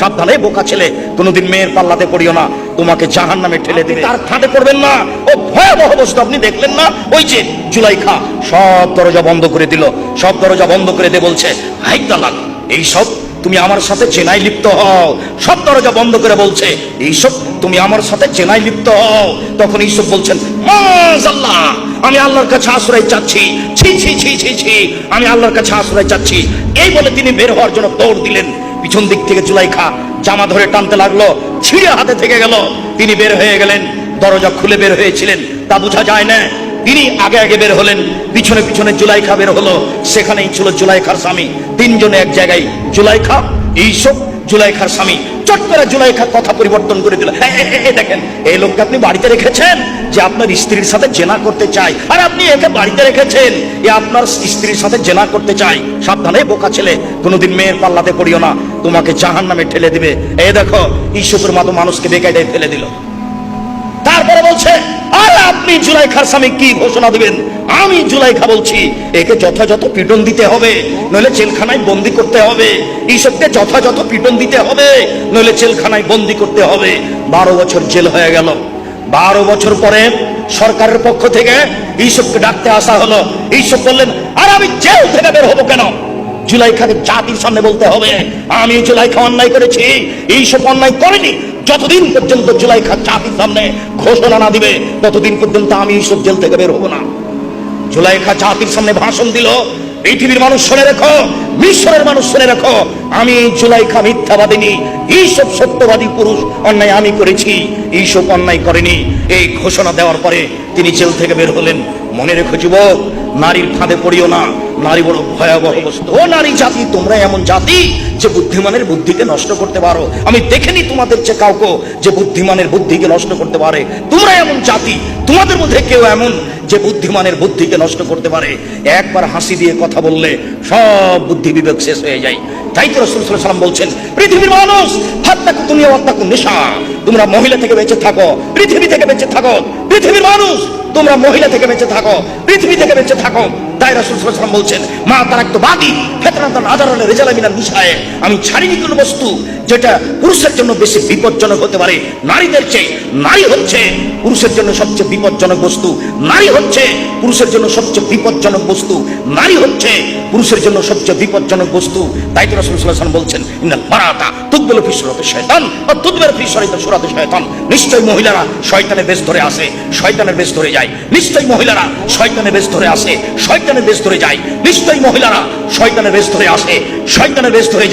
সাবধানে বোকা ছেলে কোনোদিন মেয়ের পাল্লাতে পড়িও না তোমাকে জাহান নামে ঠেলে দিবে। তার ফাঁদে পড়বেন না। ও ভয়াবহ বস্তু আপনি দেখলেন না? ওই যে জুলাইখা সব দরজা বন্ধ করে দিল সব দরজা বন্ধ করে দিয়ে বলছে হাই তালাক এই সব তুমি আমার সাথে চেনাই লিপ্ত হও। সব দরজা বন্ধ করে বলছে এইসব তুমি আমার সাথে চেনাই লিপ্ত হও। তখন এইসব বলছেন মাজাল্লাহ আমি আল্লাহর কাছে আশ্রয় চাচ্ছি। ছি ছি ছি ছি ছি আমি আল্লাহর কাছে আশ্রয় চাচ্ছি। এই বলে তিনি বের হওয়ার জন্য দৌড় দিলেন। পিছন দিক থেকে জুলাইখা জামা ধরে টানতে লাগল, ছিঁড়ে হাতে থেকে গেল। তিনি বের হয়ে গেলেন, দরজা খুলে বের হয়েছিলেন। তা বোঝা যায় না, তিনি আগে আগে বের হলেন, পিছনে পিছনে জুলাইখা বের হলো। সেখানেই ছিল জুলাইখার স্বামী। তিনজনে এক জায়গায় জুলাইখা এইসব জুলাইখার স্বামী, চট করে জুলাইখা কথা পরিবর্তন করে দিল। দেখেন, এই লোককে আপনি বাড়িতে রেখেছেন যে আপনার স্ত্রীর সাথে জেনা করতে চায়। আর আপনি একে বাড়িতে রেখেছেন এ আপনার স্ত্রীর সাথে জেনা করতে চায়। সাবধানে, বোকা ছেলে, কোনোদিন মেয়ের পাল্লাতে পড়িও না। তোমাকে জাহান নামে ঠেলে দিবে। এ দেখো ইসুফের মতো মানুষকে বেকায়দায় ফেলে দিল। তারপরে বলছে আপনি জুলাইখার স্বামী কি ঘোষণা দিবেন? আমি জুলাইখা বলছি। একে যথাযথ পিটন দিতে হবে, নইলে জেলখানায় বন্দি করতে হবে। এইসবকে যথাযথ পিটন দিতে হবে, নইলে জেলখানায় বন্দি করতে হবে। বারো বছর জেল হয়ে গেল। বারো বছর পরে সরকারের পক্ষ থেকে এইসবকে ডাকতে আসা হলো। এইসব বললেন, আর আমি জেল থেকে বের হব কেন? জুলাইখাকে জাতির সামনে বলতে হবে। আমি জুলাইখা অন্যায় করেছি এইসব অন্যায় করেনি। যতদিন পর্যন্ত জুলাইখা জাতির সামনে ঘোষণা না দিবে, ততদিন পর্যন্ত আমি এইসব জেল থেকে বের হব না। জুলাইখা জাতির সামনে ভাষণ দিল, পৃথিবীর মানুষ শুনে রেখো, মিশরের মানুষ শুনে রেখো, আমি জুলাইখা মিথ্যাবাদিনী এইসব সত্যবাদী পুরুষ অন্যায় আমি করেছি এইসব অন্যায় করেনি। এই ঘোষণা দেওয়ার পরে তিনি জেল থেকে বের হলেন। মনে রেখো যুবক নারীর ফাঁদে পড়িও না। নারী বড় ভয়াবহ বস্তু। ও নারী জাতি, তোমরা এমন জাতি যে বুদ্ধিমানের বুদ্ধিকে নষ্ট করতে পারো। আমি দেখিনি তোমাদের চেয়ে কাউকে যে বুদ্ধিমানের বুদ্ধিকে নষ্ট করতে পারে। তোমরা এমন জাতি, তোমাদের মধ্যে কেউ এমন যে বুদ্ধিমানের বুদ্ধিকে নষ্ট করতে পারে। একবার হাসি দিয়ে কথা বললে সব বুদ্ধি বিবেক শেষ হয়ে যায়। তাই তো রসুল সাল্লাম বলছেন, পৃথিবীর মানুষ হাত্তাকু তুমি হাত্তাকু নেশা। তোমরা মহিলা থেকে বেঁচে থাকো, পৃথিবী থেকে বেঁচে থাকো। পৃথিবীর মানুষ তোমরা মহিলা থেকে বেঁচে থাকো পৃথিবী থেকে বেঁচে থাকো। তাই বলছেন, মা তারাক্তু বাদি ফিতরাতান আদারালে রিজালা মিনাল নিসায়ে আমি ছাড়িনি কোনো বস্তু যেটা পুরুষের জন্য বেশি বিপজ্জনক হতে পারে। নারীদের চেয়ে নারী হচ্ছে পুরুষের জন্য সবচেয়ে বিপজ্জনক বস্তু। নারী হচ্ছে পুরুষের জন্য সবচেয়ে বিপজ্জনক বস্তু। নারী হচ্ছে পুরুষের জন্য সবচেয়ে বিপজ্জনক বস্তু। তাই তো বলছেন মারাতা শয়তান সুরাতি শয়তান। মহিলারা শয়তানের বেশ ধরে আসে, শয়তানের বেশ ধরে যায়। নিশ্চয় মহিলারা শয়তানের বেশ ধরে আসে শয়তানের বেশ ধরে যায়। নিশ্চয়ই মহিলারা শয়তানের বেশ ধরে আসে। শয়তানের বেশ ধরে